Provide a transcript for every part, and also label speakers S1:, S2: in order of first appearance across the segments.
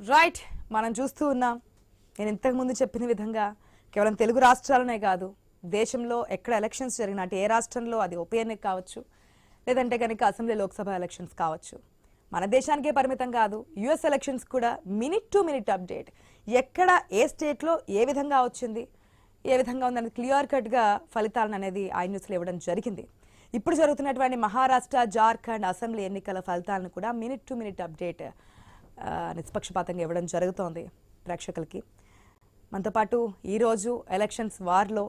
S1: Right మనం చూస్తూ ఉన్నాం. నేను ఇంతకుముందు చెప్పిన విధంగా కేవలం తెలుగు రాష్ట్రాలనే కాదు దేశంలో ఎక్కడ ఎలక్షన్స్ జరిగినా అంటే ఏ రాష్ట్రంలో అది ఉప ఎన్నిక కావచ్చు లేదంటే కనుక అసెంబ్లీ లోక్సభ ఎలక్షన్స్ కావచ్చు. మన దేశానికే పరిమితం కాదు యుఎస్ ఎలక్షన్స్ కూడా మినిట్ టు మినిట్ అప్డేట్ ఎక్కడ ఏ స్టేట్లో ఏ విధంగా వచ్చింది ఏ విధంగా ఉందనేది క్లియర్ కట్గా ఫలితాలను అనేది ఐ న్యూస్లో ఇవ్వడం జరిగింది. ఇప్పుడు జరుగుతున్నటువంటి మహారాష్ట్ర జార్ఖండ్ అసెంబ్లీ ఎన్నికల ఫలితాలను కూడా మినిట్ టు మినిట్ అప్డేట్ నిష్పక్షపాతంగా ఇవ్వడం జరుగుతోంది ప్రేక్షకులకి. మనతో పాటు ఈరోజు ఎలక్షన్స్ వార్లో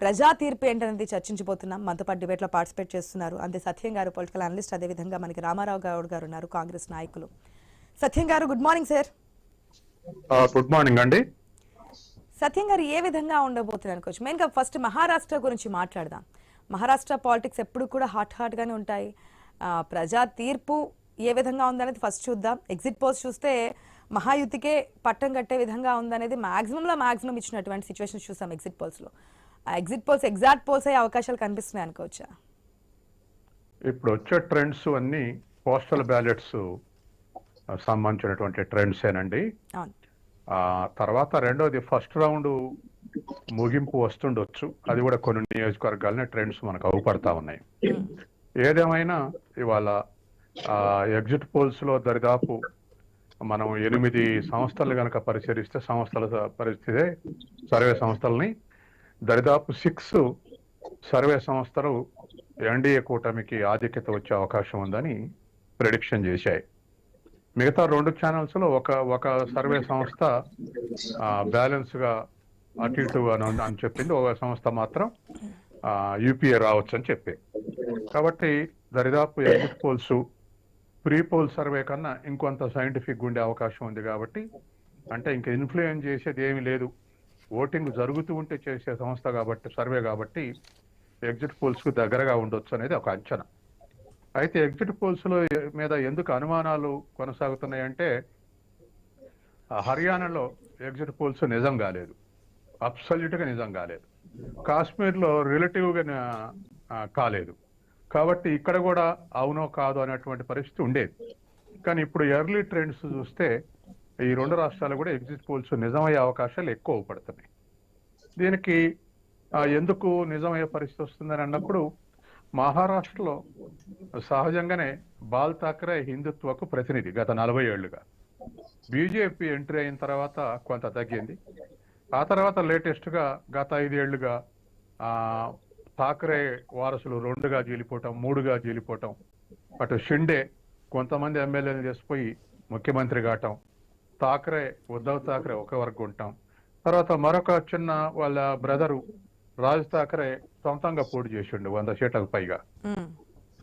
S1: ప్రజా తీర్పు ఏంటనేది చర్చించబోతున్నాం. మనతో పాటు డిబేట్లో పార్టిసిపేట్ చేస్తున్నారు. అంతే సత్యం గారు పొలిటికల్ అనలిస్ట్ అదేవిధంగా మనకి రామారావు గౌడ్ గారు ఉన్నారు కాంగ్రెస్ నాయకులు. Satyam garu good morning sir.
S2: Good morning అండి.
S1: సత్యం గారు ఏ విధంగా ఉండబోతున్నారు అనుకోవచ్చు? మెయిన్గా ఫస్ట్ మహారాష్ట్ర గురించి మాట్లాడదాం. మహారాష్ట్ర పాలిటిక్స్ ఎప్పుడు కూడా హాట్ హాట్గానే ఉంటాయి. ప్రజా తీర్పు ఏ విధంగా ఉందనేది ఫస్ట్ చూద్దాం. ఎగ్జిట్ పోల్స్ చూస్తే మహాయుతికే పట్టం కట్టే విధంగా ఉందనేది మాక్సిమంలో మాక్సిమం ఇచ్చినటువంటి సిచ్యువేషన్స్ చూసాం ఎగ్జిట్ పోల్స్లో ఆ ఎగ్జిట్ పోల్స్ ఎగ్జాక్ట్ పోల్స్ అయ్యే అవకాశాలు కనిపిస్తున్నాయి అనుకోవచ్చా?
S2: ఇప్పుడు వచ్చే ట్రెండ్స్ అన్ని పోస్టల్ బ్యాలెట్స్ సంబంధించినటువంటి ట్రెండ్స్ ఏనండి.
S1: అవును.
S2: ఆ తర్వాత రెండోది ఫస్ట్ రౌండ్ ముగింపు వస్తుండొచ్చు. అది కూడా కొన్ని నియోజకవర్గాలనే ట్రెండ్స్ మనకు అవుపడతా ఉన్నాయి. ఏదేమైనా ఇవాళ ఎగ్జిట్ పోల్స్లో దరిదాపు మనం ఎనిమిది సంస్థలు కనుక పరిశీలిస్తే సంస్థల పరిస్థితి సర్వే సంస్థలని దరిదాపు సిక్స్ సర్వే సంస్థలు ఎన్డీఏ కూటమికి ఆధిక్యత వచ్చే అవకాశం ఉందని ప్రిడిక్షన్ చేశాయి. మిగతా రెండు ఛానల్స్లో ఒక ఒక సర్వే సంస్థ బ్యాలెన్స్గా అటు ఇటు అని అని చెప్పింది. ఒక సంస్థ మాత్రం యూపీఏ రావచ్చు అని చెప్పి. కాబట్టి దరిదాపు exit polls pre poll survey కన్నా ఇంకొంత సైంటిఫిక్ ఉండే అవకాశం ఉంది కాబట్టి అంటే ఇంకా ఇన్ఫ్లుయెన్స్ చేసేది ఏమీ లేదు. ఓటింగ్ జరుగుతూ ఉంటే చేసే సంస్థ కాబట్టి సర్వే కాబట్టి ఎగ్జిట్ పోల్స్కు దగ్గరగా ఉండొచ్చు అనేది ఒక అంచనా. అయితే ఎగ్జిట్ పోల్స్లో మీద ఎందుకు అనుమానాలు కొనసాగుతున్నాయంటే ఆ హర్యానాలో ఎగ్జిట్ పోల్స్ నిజం కాలేదు. అబ్సల్యూట్గా నిజం కాలేదు. కాశ్మీర్లో రిలేటివ్గా కాలేదు. కాబట్టి ఇక్కడ కూడా అవునో కాదు అనేటువంటి పరిస్థితి ఉండేది. కానీ ఇప్పుడు ఎర్లీ ట్రెండ్స్ చూస్తే ఈ రెండు రాష్ట్రాలు కూడా ఎగ్జిట్ పోల్స్ నిజమయ్యే అవకాశాలు ఎక్కువ పడుతున్నాయి. దీనికి ఎందుకు నిజమయ్యే పరిస్థితి వస్తుందని అన్నప్పుడు మహారాష్ట్రలో సహజంగానే బాల్ ఠాక్రే హిందుత్వకు ప్రతినిధి గత నలభై ఏళ్ళుగా బీజేపీ ఎంట్రీ అయిన తర్వాత కొంత తగ్గింది. ఆ తర్వాత లేటెస్ట్గా గత ఐదేళ్ళుగా ఠాకరే వారసులు రెండుగా జీలిపోవటం మూడుగా జీలిపోవటం అటు షిండే కొంతమంది ఎమ్మెల్యేలు చేసిపోయి ముఖ్యమంత్రి కావటం ఠాకరే ఉద్ధవ్ ఠాకరే ఒక వర్గం ఉంటాం తర్వాత మరొక చిన్న వాళ్ళ బ్రదరు రాజ్ ఠాకరే సొంతంగా పోటీ చేసిండు వంద సీట్లకు పైగా.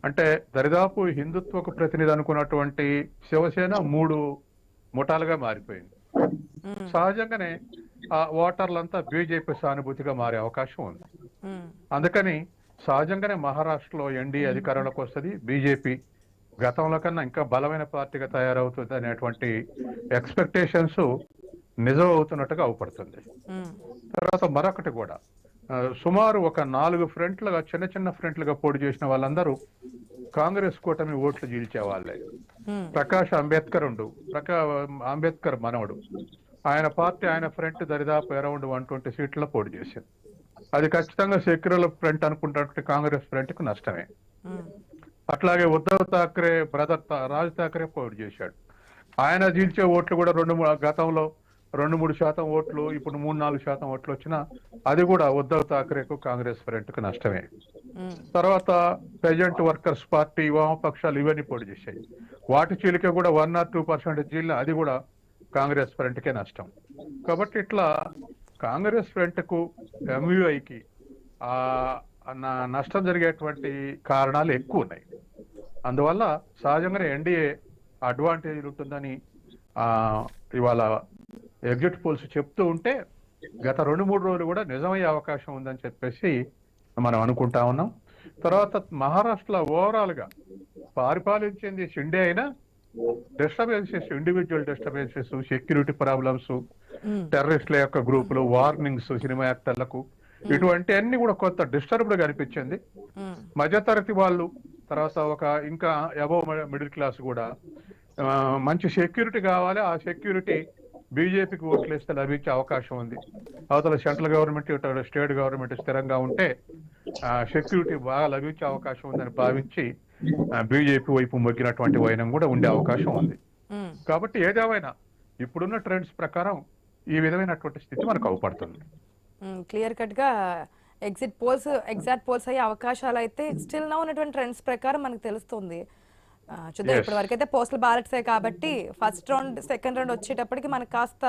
S2: అంటే దరిదాపు హిందుత్వకు ప్రతినిధి అనుకున్నటువంటి శివసేన మూడు ముఠాలుగా మారిపోయింది. సహజంగానే ఆ ఓటర్లంతా బీజేపీ సానుభూతిగా మారే అవకాశం ఉంది. అందుకని సహజంగానే మహారాష్ట్రలో ఎన్డీఏ అధికారంలోకి వస్తుంది. బీజేపీ గతంలో కన్నా ఇంకా బలమైన పార్టీగా తయారవుతుంది అనేటువంటి ఎక్స్పెక్టేషన్స్ నిజం అవుతున్నట్టుగా అవుపడుతుంది. తర్వాత మరొకటి కూడా. సుమారు ఒక నాలుగు ఫ్రంట్లుగా చిన్న చిన్న ఫ్రంట్లుగా పోటీ చేసిన వాళ్ళందరూ కాంగ్రెస్ కూటమి ఓట్లు చీల్చే వాళ్ళే. ప్రకాష్ అంబేద్కర్ ఉండు ప్రకా అంబేద్కర్ మనవడు. ఆయన పార్టీ ఆయన ఫ్రంట్ దరిదాపు అరౌండ్ వన్ ట్వంటీ సీట్ల పోటీ చేసింది అది ఖచ్చితంగా సెక్యులర్ ఫ్రంట్ అనుకుంటున్నటువంటి కాంగ్రెస్ ఫ్రంట్కు నష్టమే. అట్లాగే ఉద్ధవ్ ఠాక్రే బ్రదర్ తా- రాజ్ ఠాక్రే పోటీ చేశాడు. ఆయన చీల్చే ఓట్లు కూడా రెండు మూడు గతంలో రెండు మూడు శాతం ఓట్లు ఇప్పుడు మూడు నాలుగు శాతం ఓట్లు వచ్చినా అది కూడా ఉద్ధవ్ ఠాక్రేకు కాంగ్రెస్ ఫ్రంట్కు నష్టమే. తర్వాత పెజెంట్ వర్కర్స్ పార్టీ వామపక్షాలు ఇవన్నీ పోటీ చేశాయి. వాటి చీలిక కూడా వన్ ఆర్ టూ పర్సెంట్ చీలిన అది కూడా కాంగ్రెస్ ఫ్రంట్ కే నష్టం. కాబట్టి ఇట్లా కాంగ్రెస్ ఫ్రంట్కు ఎంయుఐకి ఆ నష్టం జరిగేటువంటి కారణాలు ఎక్కువ ఉన్నాయి. అందువల్ల సహజంగానే ఎన్డీఏ అడ్వాంటేజ్ ఉంటుందని ఇవాళ ఎగ్జిట్ పోల్స్ చెప్తూ ఉంటే గత రెండు మూడు రోజులు కూడా నిజమయ్యే అవకాశం ఉందని చెప్పేసి మనం అనుకుంటా ఉన్నాం. తర్వాత మహారాష్ట్ర ఓవరాల్గా పరిపాలించింది షిండే అయినా disturbances individual disturbances security problems. టెర్రరిస్ట్ల యొక్క గ్రూపులు వార్నింగ్స్ సినిమా యాక్టర్లకు ఇటువంటి అన్ని కూడా కొంత డిస్టర్బ్డ్గా అనిపించింది. మధ్యతరగతి వాళ్ళు తర్వాత ఒక ఇంకా అబోవ్ మిడిల్ క్లాస్ కూడా మంచి సెక్యూరిటీ కావాలి. ఆ సెక్యూరిటీ బీజేపీకి ఓట్లు వేస్తే లభించే అవకాశం ఉంది. అవతల సెంట్రల్ గవర్నమెంట్ స్టేట్ గవర్నమెంట్ స్థిరంగా ఉంటే సెక్యూరిటీ బాగా లభించే అవకాశం ఉందని భావించి బీజేపీ వైపు మొగ్గినటువంటి వైనం కూడా ఉండే అవకాశం ఉంది. కాబట్టి ఏదేమైనా ఇప్పుడున్న ట్రెండ్స్ ప్రకారం ఈ విధమైనటువంటి స్థితి మనకు అవపడుతుంది
S1: క్లియర్ కట్గా ఎగ్జిట్ పోల్స్ ఎగ్జాక్ట్ పోల్స్ అయ్యే అవకాశాలు అయితే స్టిల్ నా ఉన్నటువంటి ట్రెండ్స్ ప్రకారం మనకు తెలుస్తుంది చూద్దాం. ఇప్పటి వరకు అయితే పోస్టల్ బ్యాలెట్సే కాబట్టి ఫస్ట్ రౌండ్ సెకండ్ రౌండ్ వచ్చేటప్పటికి మనకు కాస్త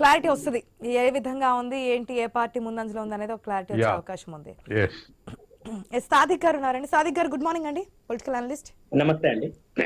S1: క్లారిటీ వస్తుంది. ఏ విధంగా ఉంది ఏంటి ఏ పార్టీ ముందంజలో ఉంది అనేది ఒక క్లారిటీ వచ్చే. అవకాశం ఉంది. సాదిక్ గారు ఉన్నారండి? సాదిక్ గారు గుడ్ మార్నింగ్ అండి. పొలిటికల్ అనలిస్ట్
S3: నమస్తే అండి.